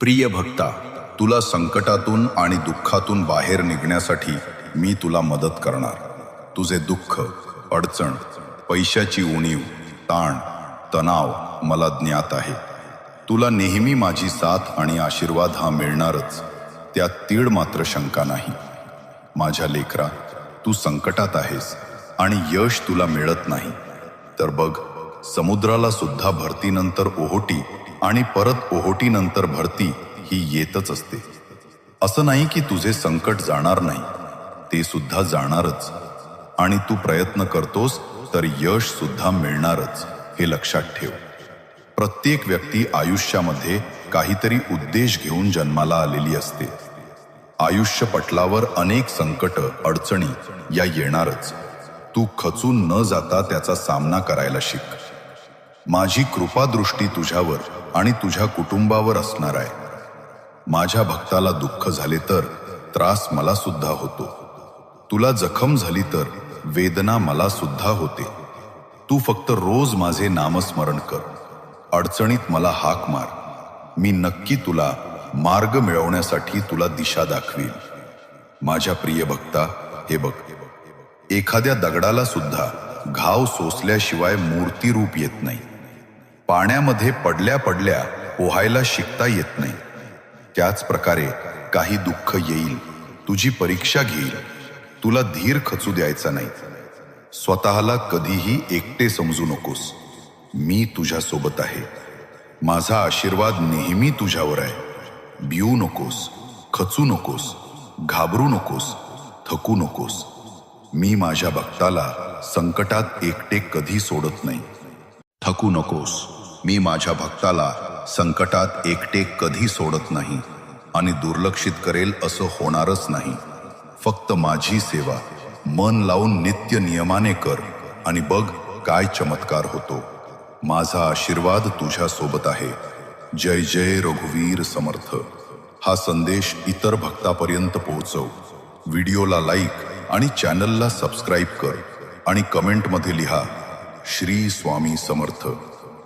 प्रिय भक्ता तुला संकटातून आणि दुःखातून बाहेर निघण्यासाठी मी तुला मदत करणार. तुझे दुःख अडचण पैशाची उणीव ताण तणाव मला ज्ञात आहे. तुला नेहमी माझी साथ आणि आशीर्वाद हा मिळणारच त्यात तीळ मात्र शंका नाही. माझ्या लेकरा तू संकटात आहेस आणि यश तुला मिळत नाही. तर बघ समुद्राला सुद्धा भरतीनंतर ओहोटी आणि परत ओहोटीनंतर भरती ही येतच असते. असं नाही की तुझे संकट जाणार नाही. ते सुद्धा जाणारच. आणि तू प्रयत्न करतोस तर यश सुद्धा मिळणारच हे लक्षात ठेव. प्रत्येक व्यक्ती आयुष्यामध्ये काहीतरी उद्देश घेऊन जन्माला आलेली असते. आयुष्य पटलावर अनेक संकट अडचणी या येणारच. तू खचून न जाता त्याचा सामना करायला शिक. माझी कृपादृष्टी तुझ्यावर आणि तुझ्या कुटुंबावर असणार आहे. माझ्या भक्ताला दुःख झाले तर त्रास मला सुद्धा होतो. तुला जखम झाली तर वेदना मला सुद्धा होते. तू फक्त रोज माझे नामस्मरण कर. अडचणीत मला हाक मार. मी नक्की तुला मार्ग मिळवण्यासाठी तुला दिशा दाखवील माझ्या प्रिय भक्ता हे बघ. एखाद्या दगडाला सुद्धा घाव सोसल्याशिवाय मूर्तीरूप येत नाही. पाण्यामध्ये पडल्या पडल्या पोहायला शिकता येत नाही. त्याच प्रकारे काही दुःख येईल तुझी परीक्षा घेईल. तुला धीर खचू द्यायचा नाही. स्वतःला कधीही एकटे समजू नकोस. मी तुझ्यासोबत आहे. माझा आशीर्वाद नेहमी तुझ्यावर आहे. बिऊ नकोस खचू नकोस घाबरू नकोस थकू नकोस. मी माझ्या भक्ताला संकटात एकटे कधी सोडत नाही. थकू नकोस. मी माझ्या भक्ताला संकटात एकटे कधी सोडत नाही आणि दुर्लक्षित करेल असं होणारच नाही. फक्त माझी सेवा मन लावून नित्य नियमाने कर आणि बघ काय चमत्कार होतो. माझा आशीर्वाद तुझ्यासोबत आहे. जय जय रघुवीर समर्थ. हा संदेश इतर भक्तापर्यंत पोहोचव. व्हिडिओला लाईक आणि चॅनलला सबस्क्राईब कर आणि कमेंटमध्ये लिहा श्री स्वामी समर्थ.